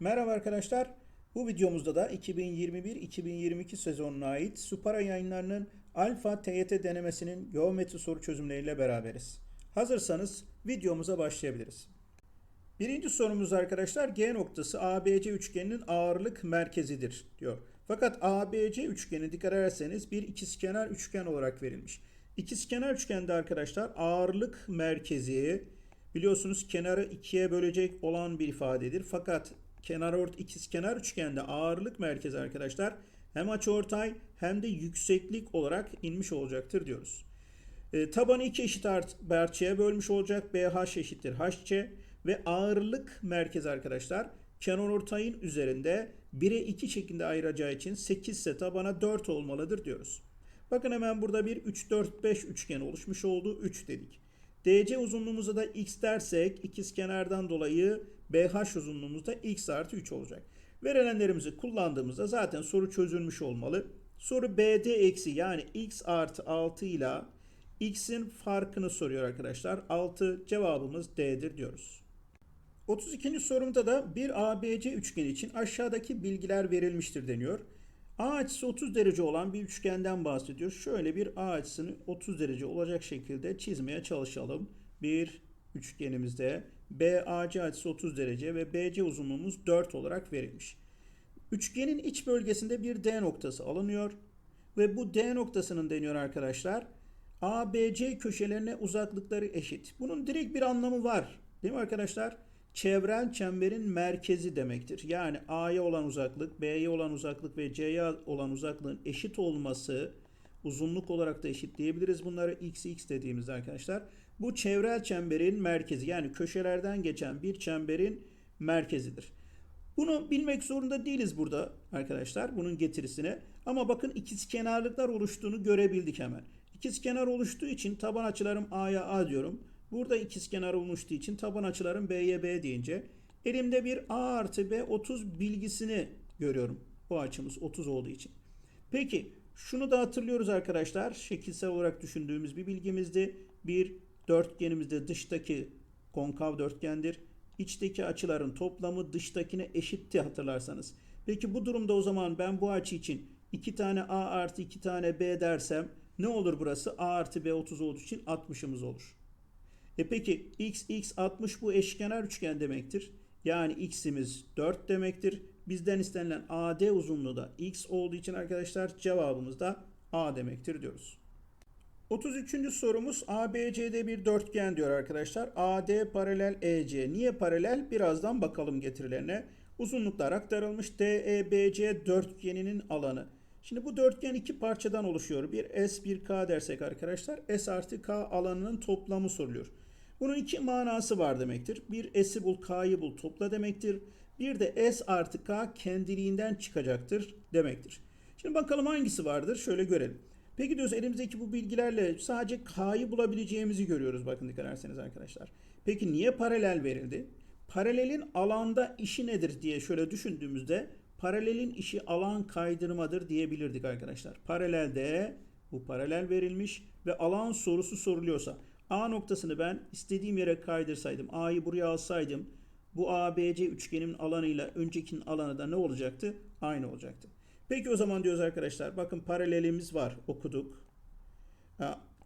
Merhaba arkadaşlar. Bu videomuzda da 2021-2022 sezonuna ait Supara yayınlarının Alfa TYT denemesinin geometri soru çözümleriyle beraberiz. Hazırsanız videomuza başlayabiliriz. Birinci sorumuz arkadaşlar G noktası ABC üçgeninin ağırlık merkezidir diyor. Fakat ABC üçgeni dikkat ederseniz bir ikizkenar üçgen olarak verilmiş. İkizkenar üçgende arkadaşlar ağırlık merkezi biliyorsunuz kenarı ikiye bölecek olan bir ifadedir. Fakat kenar ort ikizkenar üçgende ağırlık merkezi arkadaşlar hem açıortay hem de yükseklik olarak inmiş olacaktır diyoruz. E, tabanı iki eşit art, parçaya bölmüş olacak. BH eşittir HC ve ağırlık merkezi arkadaşlar kenar ortayın üzerinde 1'e 2 şeklinde ayıracağı için 8 ise tabana 4 olmalıdır diyoruz. Bakın hemen burada bir 3 4 5 üçgen oluşmuş oldu. 3 dedik. DC uzunluğumuza da x dersek ikizkenardan dolayı BH uzunluğumuzda x artı 3 olacak. Verilenlerimizi kullandığımızda zaten soru çözülmüş olmalı. Soru BD eksi yani x artı 6 ile x'in farkını soruyor arkadaşlar. 6 cevabımız D'dir diyoruz. 32. sorumda da bir ABC üçgeni için aşağıdaki bilgiler verilmiştir deniyor. A açısı 30 derece olan bir üçgenden bahsediyor. Şöyle bir A açısını 30 derece olacak şekilde çizmeye çalışalım. Bir üçgenimizde BAC açısı 30 derece ve BC uzunluğumuz 4 olarak verilmiş. Üçgenin iç bölgesinde bir D noktası alınıyor ve bu D noktasının deniyor arkadaşlar. ABC köşelerine uzaklıkları eşit. Bunun direkt bir anlamı var. Değil mi arkadaşlar? Çevrel çemberin merkezi demektir. Yani A'ya olan uzaklık, B'ye olan uzaklık ve C'ye olan uzaklığın eşit olması uzunluk olarak da eşitleyebiliriz. Bunları x x dediğimizde arkadaşlar. Bu çevrel çemberin merkezi yani köşelerden geçen bir çemberin merkezidir. Bunu bilmek zorunda değiliz burada arkadaşlar bunun getirisine. Ama bakın ikiz kenarlıklar oluştuğunu görebildik hemen. İkiz kenar oluştuğu için taban açılarım A'ya A diyorum. Burada ikiz kenar oluştuğu için taban açılarım B'ye B deyince elimde bir A artı B 30 bilgisini görüyorum. Bu açımız 30 olduğu için. Peki şunu da hatırlıyoruz arkadaşlar. Şekilsel olarak düşündüğümüz bir bilgimizdi. Bir dörtgenimizde dıştaki konkav dörtgendir. İçteki açıların toplamı dıştakine eşitti hatırlarsanız. Peki bu durumda o zaman ben bu açı için 2 tane A artı 2 tane B dersem ne olur burası? A artı B 30 olduğu için 60'ımız olur. E peki x x 60 bu eşkenar üçgen demektir. Yani x'imiz 4 demektir. Bizden istenilen AD uzunluğu da x olduğu için arkadaşlar cevabımız da A demektir diyoruz. 33. sorumuz ABC'de bir dörtgen diyor arkadaşlar. AD paralel EC. Niye paralel? Birazdan bakalım getirilerine. Uzunluklar aktarılmış. DEBC dörtgeninin alanı. Şimdi bu dörtgen iki parçadan oluşuyor. Bir S bir K dersek arkadaşlar S artı K alanının toplamı soruluyor. Bunun iki manası var demektir. Bir S'i bul K'yı bul topla demektir. Bir de S artı K kendiliğinden çıkacaktır demektir. Şimdi bakalım hangisi vardır şöyle görelim. Peki diyoruz elimizdeki bu bilgilerle sadece K'yı bulabileceğimizi görüyoruz bakın dikkat ederseniz arkadaşlar. Peki niye paralel verildi? Paralelin alanda işi nedir diye şöyle düşündüğümüzde paralelin işi alan kaydırmadır diyebilirdik arkadaşlar. Paralelde bu paralel verilmiş ve alan sorusu soruluyorsa A noktasını ben istediğim yere kaydırsaydım, A'yı buraya alsaydım bu ABC üçgenimin alanıyla öncekinin alanı da ne olacaktı? Aynı olacaktı. Peki o zaman diyoruz arkadaşlar bakın paralelimiz var okuduk.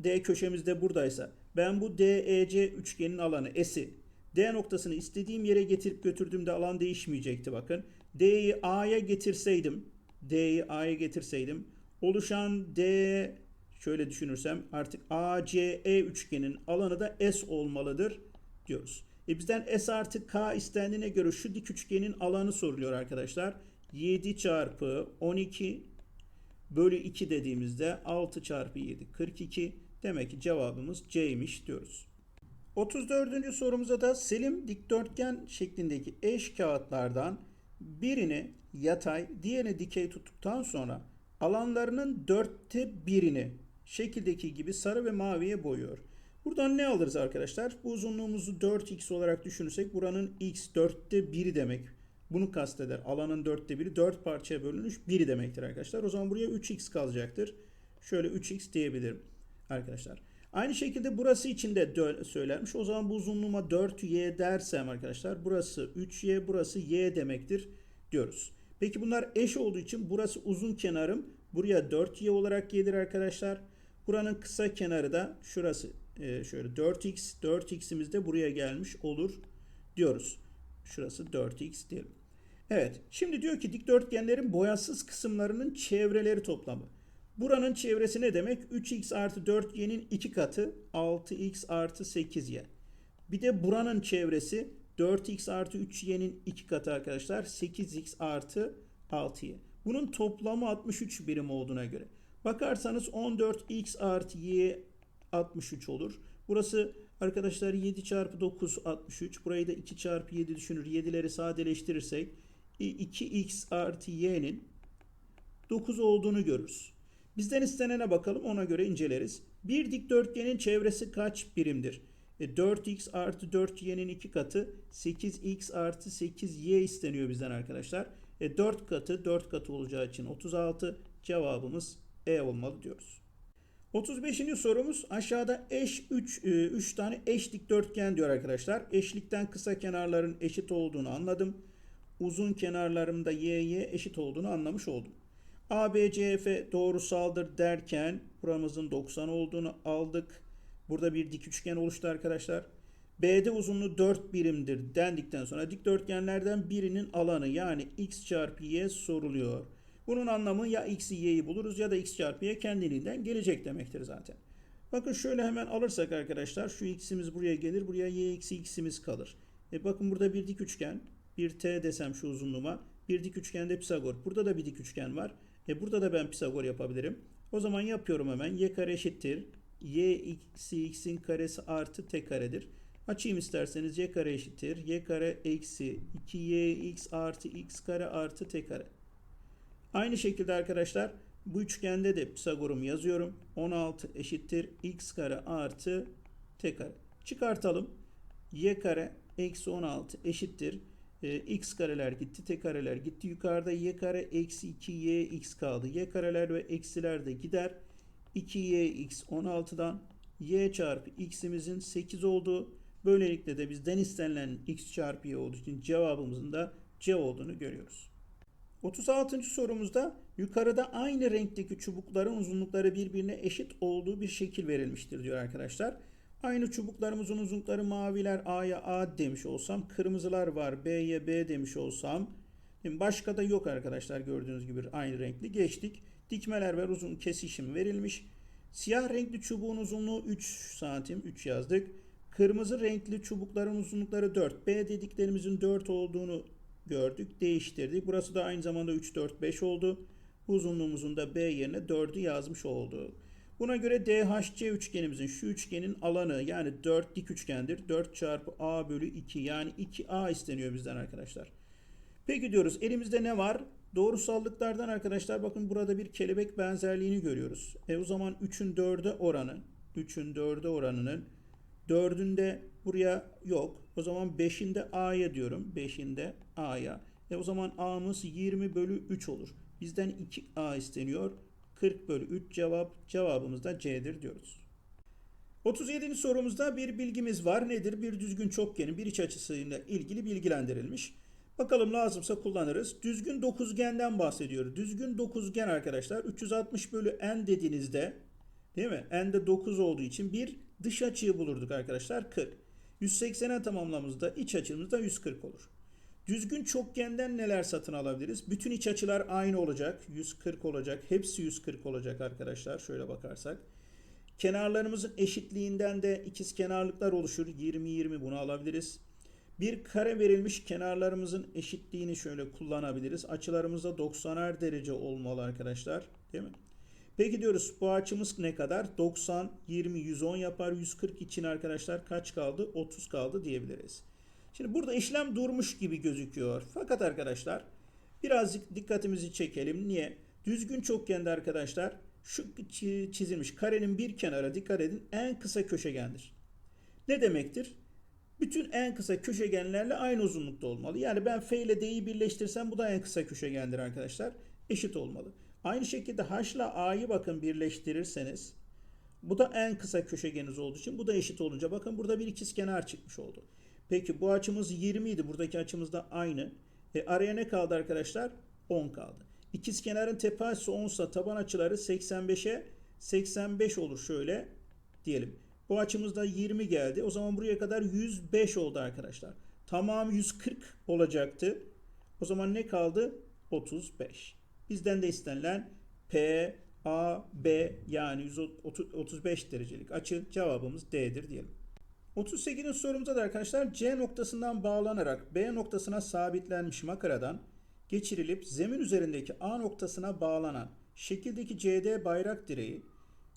D köşemiz de buradaysa ben bu DEC üçgenin alanı S'i D noktasını istediğim yere getirip götürdüğümde alan değişmeyecekti bakın. D'yi A'ya getirseydim D'yi A'ya getirseydim oluşan D şöyle düşünürsem artık ACE üçgenin alanı da S olmalıdır diyoruz. E bizden S artı K istendiğine göre şu dik üçgenin alanı soruluyor arkadaşlar. 7 çarpı 12 bölü 2 dediğimizde 6 çarpı 7 42. Demek ki cevabımız C'ymiş diyoruz. 34. sorumuza da Selim dikdörtgen şeklindeki eş kağıtlardan birini yatay, diğerini dikey tuttuktan sonra alanlarının dörtte birini şekildeki gibi sarı ve maviye boyuyor. Buradan ne alırız arkadaşlar? Bu uzunluğumuzu 4x olarak düşünürsek buranın x dörtte 1'i demek. Bunu kasteder. Alanın dörtte biri 4 parçaya bölünmüş 1 demektir arkadaşlar. O zaman buraya 3x kalacaktır. Şöyle 3x diyebilirim arkadaşlar. Aynı şekilde burası için de söylenmiş. O zaman bu uzunluğuma 4y dersem arkadaşlar burası 3y burası y demektir diyoruz. Peki bunlar eş olduğu için burası uzun kenarım. Buraya 4y olarak gelir arkadaşlar. Buranın kısa kenarı da şurası. Ee, şöyle 4x. 4x'imiz de buraya gelmiş olur diyoruz. Şurası 4x diyelim. Evet. Şimdi diyor ki dikdörtgenlerin boyasız kısımlarının çevreleri toplamı. Buranın çevresi ne demek? 3x artı 4y'nin 2 katı 6x artı 8y. Bir de buranın çevresi 4x artı 3y'nin 2 katı arkadaşlar 8x artı 6y. Bunun toplamı 63 birim olduğuna göre. Bakarsanız 14x artı y 63 olur. Burası arkadaşlar 7 çarpı 9 63. Burayı da 2 çarpı 7 düşünür. 7'leri sadeleştirirsek 2x artı y'nin 9 olduğunu görürüz. Bizden istenene bakalım ona göre inceleriz. Bir dikdörtgenin çevresi kaç birimdir? E, 4x artı 4y'nin 2 katı 8x artı 8y isteniyor bizden arkadaşlar. E, 4 katı 4 katı olacağı için 36 cevabımız E olmalı diyoruz. 35. sorumuz aşağıda eş 3 3 tane eş dikdörtgen diyor arkadaşlar. Eşlikten kısa kenarların eşit olduğunu anladım. Uzun kenarlarımda y'ye eşit olduğunu anlamış oldum. ABCF doğrusaldır derken buramızın 90 olduğunu aldık. Burada bir dik üçgen oluştu arkadaşlar. BD uzunluğu 4 birimdir dendikten sonra dikdörtgenlerden birinin alanı yani x çarpı y soruluyor. Bunun anlamı ya x'i y'yi buluruz ya da x çarpı y kendiliğinden gelecek demektir zaten. Bakın şöyle hemen alırsak arkadaşlar şu x'imiz buraya gelir. Buraya y eksi x'imiz kalır. E bakın burada bir dik üçgen. Bir t desem şu uzunluğuma. Bir dik üçgende Pisagor. Burada da bir dik üçgen var. E burada da ben Pisagor yapabilirim. O zaman yapıyorum hemen. Y kare eşittir. Y eksi x'in karesi artı t karedir. Açayım isterseniz y kare eşittir. Y kare eksi 2yx artı x kare artı t kare. Aynı şekilde arkadaşlar bu üçgende de Pisagor'umu yazıyorum. 16 eşittir x kare artı t kare. Çıkartalım. y kare eksi 16 eşittir. Ee, x kareler gitti, t kareler gitti. Yukarıda y kare eksi 2y x kaldı. y kareler ve eksiler de gider. 2yx 16'dan y çarpı x'imizin 8 olduğu. Böylelikle de bizden istenilen x çarpı y olduğu için cevabımızın da c olduğunu görüyoruz. 36. sorumuzda yukarıda aynı renkteki çubukların uzunlukları birbirine eşit olduğu bir şekil verilmiştir diyor arkadaşlar. Aynı çubuklarımızın uzunlukları maviler A'ya A demiş olsam, kırmızılar var B'ye B demiş olsam, başka da yok arkadaşlar gördüğünüz gibi aynı renkli geçtik. Dikmeler ver uzun kesişim verilmiş. Siyah renkli çubuğun uzunluğu 3 santim 3 yazdık. Kırmızı renkli çubukların uzunlukları 4. B dediklerimizin 4 olduğunu gördük. Değiştirdik. Burası da aynı zamanda 3, 4, 5 oldu. Uzunluğumuzun da B yerine 4'ü yazmış oldu. Buna göre DHC üçgenimizin şu üçgenin alanı yani 4 dik üçgendir. 4 çarpı A bölü 2 yani 2A isteniyor bizden arkadaşlar. Peki diyoruz elimizde ne var? Doğrusallıklardan arkadaşlar bakın burada bir kelebek benzerliğini görüyoruz. E o zaman 3'ün 4'e oranı 3'ün 4'e oranının 4'ünde buraya yok. O zaman 5'inde A'ya diyorum. 5'inde A'ya. E o zaman A'mız 20 bölü 3 olur. Bizden 2A isteniyor. 40 bölü 3 cevap. Cevabımız da C'dir diyoruz. 37. sorumuzda bir bilgimiz var. Nedir? Bir düzgün çokgenin bir iç açısıyla ilgili bilgilendirilmiş. Bakalım lazımsa kullanırız. Düzgün dokuzgenden bahsediyor. Düzgün dokuzgen arkadaşlar 360 bölü n dediğinizde değil mi? N'de 9 olduğu için bir dış açıyı bulurduk arkadaşlar 40. 180'e tamamlamamızda iç açımız da 140 olur. Düzgün çokgenden neler satın alabiliriz? Bütün iç açılar aynı olacak. 140 olacak. Hepsi 140 olacak arkadaşlar. Şöyle bakarsak. Kenarlarımızın eşitliğinden de ikiz kenarlıklar oluşur. 20-20 bunu alabiliriz. Bir kare verilmiş kenarlarımızın eşitliğini şöyle kullanabiliriz. Açılarımız da 90'ar derece olmalı arkadaşlar. Değil mi? Peki diyoruz bu açımız ne kadar? 90, 20, 110 yapar. 140 için arkadaşlar kaç kaldı? 30 kaldı diyebiliriz. Şimdi burada işlem durmuş gibi gözüküyor. Fakat arkadaşlar birazcık dikkatimizi çekelim. Niye? Düzgün çokgende arkadaşlar şu çizilmiş karenin bir kenara dikkat edin en kısa köşegendir. Ne demektir? Bütün en kısa köşegenlerle aynı uzunlukta olmalı. Yani ben F ile D'yi birleştirsem bu da en kısa köşegendir arkadaşlar. Eşit olmalı. Aynı şekilde H ile A'yı bakın birleştirirseniz Bu da en kısa köşegeniniz olduğu için bu da eşit olunca bakın burada bir ikizkenar çıkmış oldu. Peki bu açımız 20 idi. Buradaki açımız da aynı. E, araya ne kaldı arkadaşlar? 10 kaldı. İkizkenarın tepe açısı 10 ise taban açıları 85'e 85 olur şöyle diyelim. Bu açımızda 20 geldi. O zaman buraya kadar 105 oldu arkadaşlar. Tamam 140 olacaktı. O zaman ne kaldı? 35. Bizden de istenilen P, A, B yani 135 derecelik açı cevabımız D'dir diyelim. 38. sorumuzda da arkadaşlar C noktasından bağlanarak B noktasına sabitlenmiş makaradan geçirilip zemin üzerindeki A noktasına bağlanan şekildeki CD bayrak direği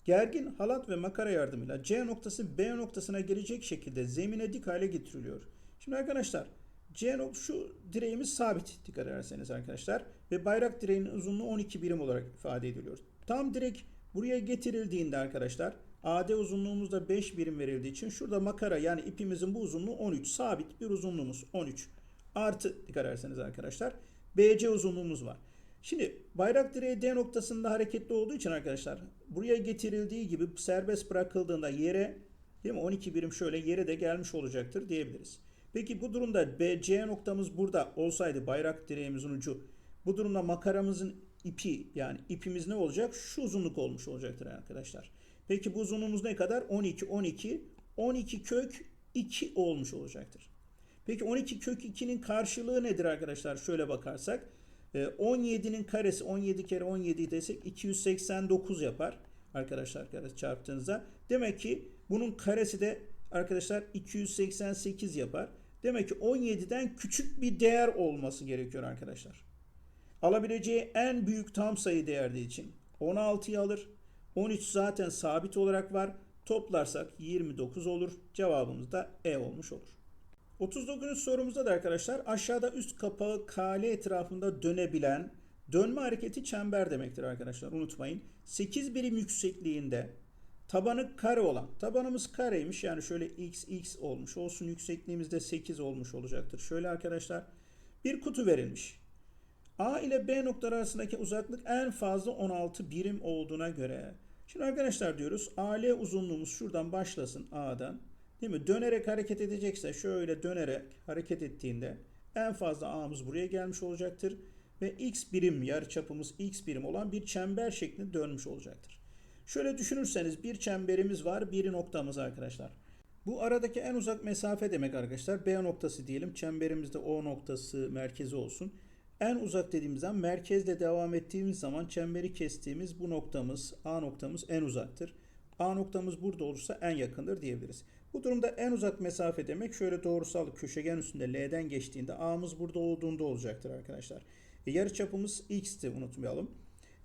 gergin halat ve makara yardımıyla C noktası B noktasına gelecek şekilde zemine dik hale getiriliyor. Şimdi arkadaşlar C nok şu direğimiz sabit dikkat ederseniz arkadaşlar ve bayrak direğinin uzunluğu 12 birim olarak ifade ediliyor. Tam direk buraya getirildiğinde arkadaşlar AD uzunluğumuz da 5 birim verildiği için şurada makara yani ipimizin bu uzunluğu 13 sabit bir uzunluğumuz 13 artı dikkat ederseniz arkadaşlar BC uzunluğumuz var. Şimdi bayrak direği D noktasında hareketli olduğu için arkadaşlar buraya getirildiği gibi serbest bırakıldığında yere değil mi 12 birim şöyle yere de gelmiş olacaktır diyebiliriz. Peki bu durumda BC noktamız burada olsaydı bayrak direğimizin ucu bu durumda makaramızın ipi yani ipimiz ne olacak? Şu uzunluk olmuş olacaktır arkadaşlar. Peki bu uzunluğumuz ne kadar? 12, 12, 12 kök 2 olmuş olacaktır. Peki 12 kök 2'nin karşılığı nedir arkadaşlar? Şöyle bakarsak 17'nin karesi 17 kere 17 desek 289 yapar arkadaşlar karesi çarptığınızda. Demek ki bunun karesi de arkadaşlar 288 yapar. Demek ki 17'den küçük bir değer olması gerekiyor arkadaşlar. Alabileceği en büyük tam sayı değerli için 16'yı alır. 13 zaten sabit olarak var. Toplarsak 29 olur. Cevabımız da E olmuş olur. 39. sorumuzda da arkadaşlar aşağıda üst kapağı kale etrafında dönebilen dönme hareketi çember demektir arkadaşlar unutmayın. 8 birim yüksekliğinde tabanı kare olan tabanımız kareymiş yani şöyle x x olmuş olsun yüksekliğimiz de 8 olmuş olacaktır. Şöyle arkadaşlar bir kutu verilmiş. A ile B noktaları arasındaki uzaklık en fazla 16 birim olduğuna göre. Şimdi arkadaşlar diyoruz AL uzunluğumuz şuradan başlasın A'dan. Değil mi? Dönerek hareket edecekse şöyle dönerek hareket ettiğinde en fazla A'mız buraya gelmiş olacaktır. Ve x birim yarıçapımız x birim olan bir çember şeklinde dönmüş olacaktır. Şöyle düşünürseniz bir çemberimiz var bir noktamız arkadaşlar. Bu aradaki en uzak mesafe demek arkadaşlar. B noktası diyelim. Çemberimizde O noktası merkezi olsun. En uzak dediğimizden merkezle devam ettiğimiz zaman çemberi kestiğimiz bu noktamız A noktamız en uzaktır. A noktamız burada olursa en yakındır diyebiliriz. Bu durumda en uzak mesafe demek şöyle doğrusal köşegen üstünde L'den geçtiğinde A'mız burada olduğunda olacaktır arkadaşlar. E, yarıçapımız X'ti unutmayalım.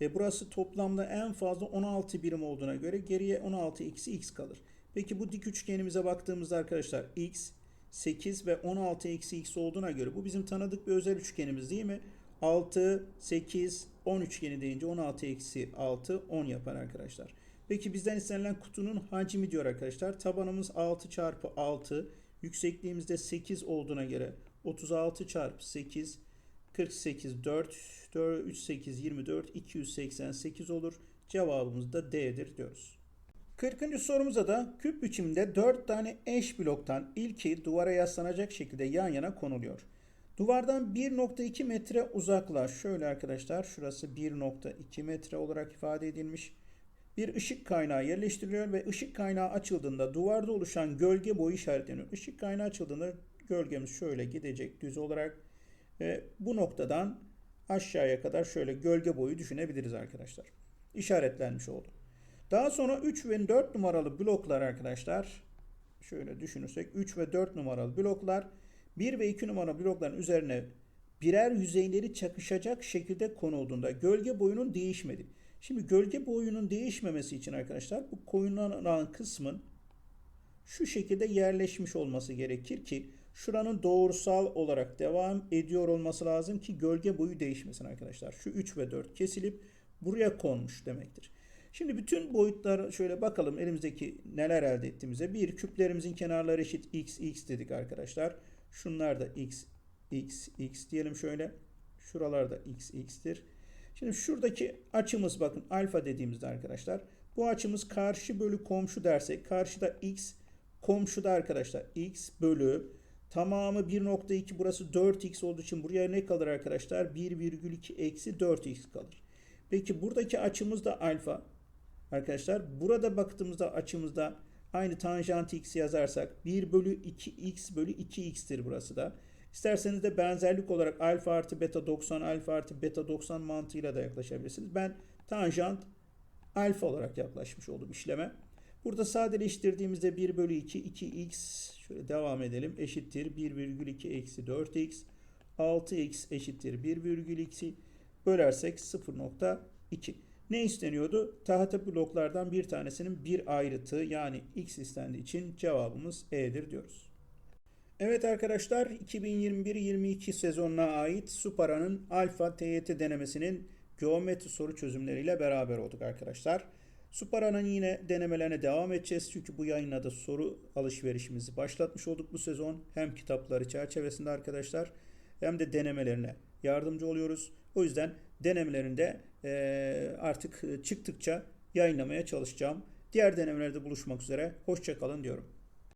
E, burası toplamda en fazla 16 birim olduğuna göre geriye 16 eksi X kalır. Peki bu dik üçgenimize baktığımızda arkadaşlar X, 8 ve 16 eksi X olduğuna göre bu bizim tanıdık bir özel üçgenimiz değil mi? 6, 8, 10 üçgeni deyince 16 eksi 6, 10 yapar arkadaşlar. Peki bizden istenilen kutunun hacmi diyor arkadaşlar. Tabanımız 6 çarpı 6. Yüksekliğimizde 8 olduğuna göre 36 çarpı 8 48 4 4 3 8 24 288 olur. Cevabımız da D'dir diyoruz. 40. sorumuza da küp biçimde 4 tane eş bloktan ilki duvara yaslanacak şekilde yan yana konuluyor. Duvardan 1.2 metre uzaklaş. Şöyle arkadaşlar şurası 1.2 metre olarak ifade edilmiş bir ışık kaynağı yerleştiriliyor ve ışık kaynağı açıldığında duvarda oluşan gölge boyu işaretleniyor. Işık kaynağı açıldığında gölgemiz şöyle gidecek düz olarak ve bu noktadan aşağıya kadar şöyle gölge boyu düşünebiliriz arkadaşlar. İşaretlenmiş oldu. Daha sonra 3 ve 4 numaralı bloklar arkadaşlar şöyle düşünürsek 3 ve 4 numaralı bloklar 1 ve 2 numaralı blokların üzerine birer yüzeyleri çakışacak şekilde konulduğunda gölge boyunun değişmedi. Şimdi gölge boyunun değişmemesi için arkadaşlar bu koyulan kısmın şu şekilde yerleşmiş olması gerekir ki şuranın doğrusal olarak devam ediyor olması lazım ki gölge boyu değişmesin arkadaşlar. Şu 3 ve 4 kesilip buraya konmuş demektir. Şimdi bütün boyutları şöyle bakalım elimizdeki neler elde ettiğimize. Bir küplerimizin kenarları eşit x x dedik arkadaşlar. Şunlar da x x x diyelim şöyle. Şuralar da x x'tir. Şimdi şuradaki açımız bakın alfa dediğimizde arkadaşlar Bu açımız karşı bölü komşu dersek karşıda x komşuda arkadaşlar x bölü tamamı 1.2 burası 4x olduğu için buraya ne kalır arkadaşlar? 1,2 eksi 4x kalır. Peki buradaki açımız da alfa. Arkadaşlar burada baktığımızda açımızda aynı tanjant x yazarsak 1 bölü 2x bölü 2x'tir burası da. İsterseniz de benzerlik olarak alfa artı beta 90 alfa artı beta 90 mantığıyla da yaklaşabilirsiniz. Ben tanjant alfa olarak yaklaşmış oldum işleme. Burada sadeleştirdiğimizde 1 bölü 2 2x şöyle devam edelim eşittir 1,2 eksi 4x 6x eşittir 1,2 bölersek 0.2. Ne isteniyordu? Tahta bloklardan bir tanesinin bir ayrıtı yani x istendiği için cevabımız E'dir diyoruz. Evet arkadaşlar 2021-22 sezonuna ait Supara'nın Alfa TYT denemesinin geometri soru çözümleriyle beraber olduk arkadaşlar. Supara'nın yine denemelerine devam edeceğiz. Çünkü bu yayınla da soru alışverişimizi başlatmış olduk bu sezon. Hem kitapları çerçevesinde arkadaşlar hem de denemelerine yardımcı oluyoruz. O yüzden denemelerinde eee, artık çıktıkça yayınlamaya çalışacağım. Diğer denemelerde buluşmak üzere. Hoşçakalın diyorum.